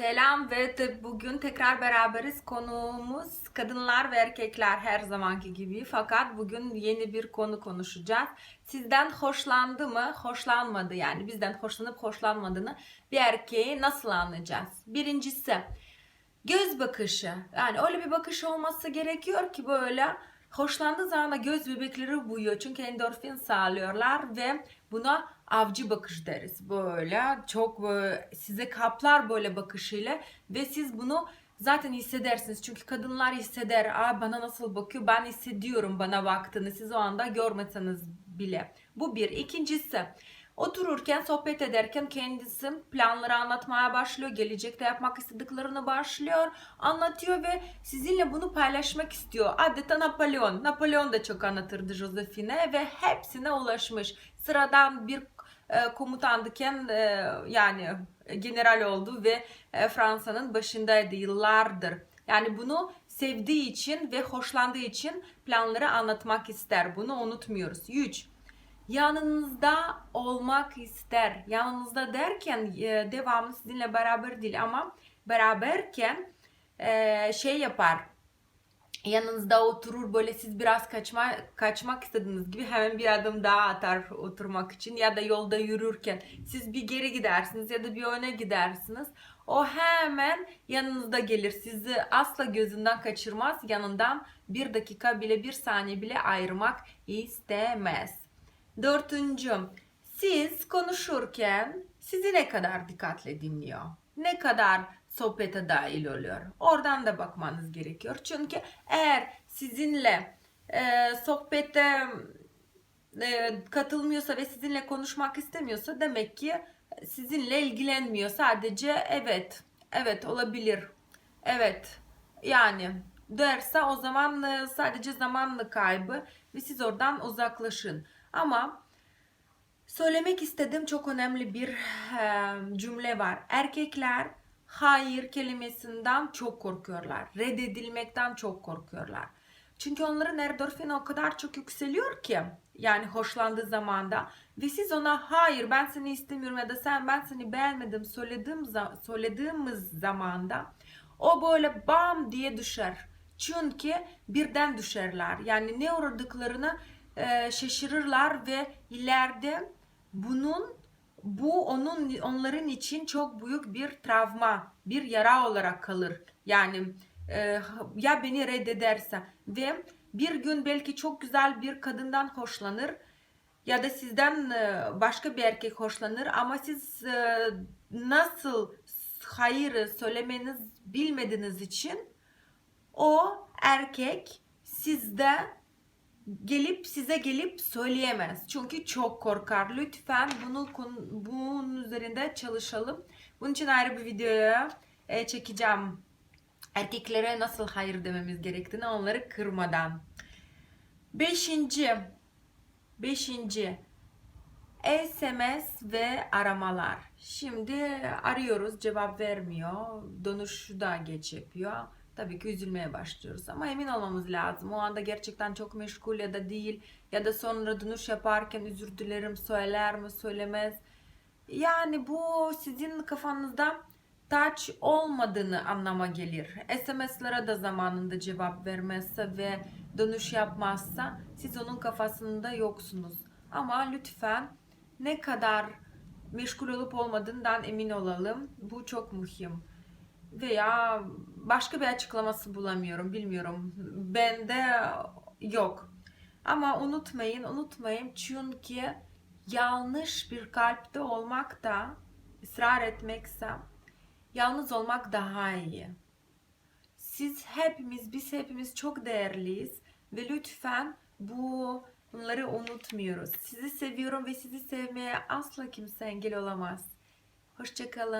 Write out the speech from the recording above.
Selam ve bugün tekrar beraberiz. Konuğumuz kadınlar ve erkekler her zamanki gibi. Fakat bugün yeni bir konu konuşacağız. Sizden hoşlandı mı, hoşlanmadı yani bizden hoşlanıp hoşlanmadığını bir erkeği nasıl anlayacağız? Birincisi göz bakışı. Yani öyle bir bakış olması gerekiyor ki böyle hoşlandığı zaman da göz bebekleri buyuyor. Çünkü endorfin sağlıyorlar ve buna avcı bakış deriz. Böyle çok böyle size kaplar böyle bakışıyla ve siz bunu zaten hissedersiniz. Çünkü kadınlar hisseder. Aa bana nasıl bakıyor? Ben hissediyorum bana baktığını. Siz o anda görmeseniz bile. Bu bir. İkincisi Otururken, sohbet ederken kendisi planları anlatmaya başlıyor. Gelecekte yapmak istediklerini başlıyor. Anlatıyor ve sizinle bunu paylaşmak istiyor. Adeta Napolyon. Napolyon da çok anlatırdı Josephine ve hepsine ulaşmış. Sıradan bir e, komutandıken e, yani general oldu ve e, Fransa'nın başındaydı yıllardır. Yani bunu sevdiği için ve hoşlandığı için planları anlatmak ister. Bunu unutmuyoruz. 3 yanınızda olmak ister. Yanınızda derken e, devamlı sizinle beraber değil ama beraberken e, şey yapar. Yanınızda oturur böyle siz biraz kaçma, kaçmak istediğiniz gibi hemen bir adım daha atar oturmak için ya da yolda yürürken siz bir geri gidersiniz ya da bir öne gidersiniz. O hemen yanınızda gelir. Sizi asla gözünden kaçırmaz. Yanından bir dakika bile bir saniye bile ayırmak istemez. Dördüncü, siz konuşurken sizi ne kadar dikkatle dinliyor? Ne kadar sohbete dahil oluyor? Oradan da bakmanız gerekiyor. Çünkü eğer sizinle e, sohbete e, katılmıyorsa ve sizinle konuşmak istemiyorsa demek ki sizinle ilgilenmiyor. Sadece evet, evet olabilir. Evet, yani derse o zaman e, sadece zamanlı kaybı ve siz oradan uzaklaşın. Ama söylemek istediğim çok önemli bir cümle var. Erkekler hayır kelimesinden çok korkuyorlar. Reddedilmekten çok korkuyorlar. Çünkü onların endorfini o kadar çok yükseliyor ki yani hoşlandığı zamanda ve siz ona hayır ben seni istemiyorum ya da sen ben seni beğenmedim söylediğim söylediğimiz zamanda o böyle bam diye düşer. Çünkü birden düşerler. Yani ne uğradıklarını e, şaşırırlar ve ileride bunun bu onun onların için çok büyük bir travma, bir yara olarak kalır. Yani e, ya beni reddederse ve bir gün belki çok güzel bir kadından hoşlanır ya da sizden e, başka bir erkek hoşlanır ama siz e, nasıl hayır söylemeniz bilmediğiniz için o erkek sizde gelip size gelip söyleyemez. Çünkü çok korkar. Lütfen bunu bunun üzerinde çalışalım. Bunun için ayrı bir videoya e, çekeceğim. Erkeklere nasıl hayır dememiz gerektiğini onları kırmadan. Beşinci. Beşinci. SMS ve aramalar. Şimdi arıyoruz cevap vermiyor. Dönüşü da geç yapıyor tabii ki üzülmeye başlıyoruz. Ama emin olmamız lazım. O anda gerçekten çok meşgul ya da değil. Ya da sonra dönüş yaparken özür dilerim söyler mi söylemez. Yani bu sizin kafanızda touch olmadığını anlama gelir. SMS'lere de zamanında cevap vermezse ve dönüş yapmazsa siz onun kafasında yoksunuz. Ama lütfen ne kadar meşgul olup olmadığından emin olalım. Bu çok mühim veya başka bir açıklaması bulamıyorum bilmiyorum. Bende yok. Ama unutmayın unutmayın çünkü yanlış bir kalpte olmak da ısrar etmekse yalnız olmak daha iyi. Siz hepimiz biz hepimiz çok değerliyiz ve lütfen bu bunları unutmuyoruz. Sizi seviyorum ve sizi sevmeye asla kimse engel olamaz. Hoşçakalın.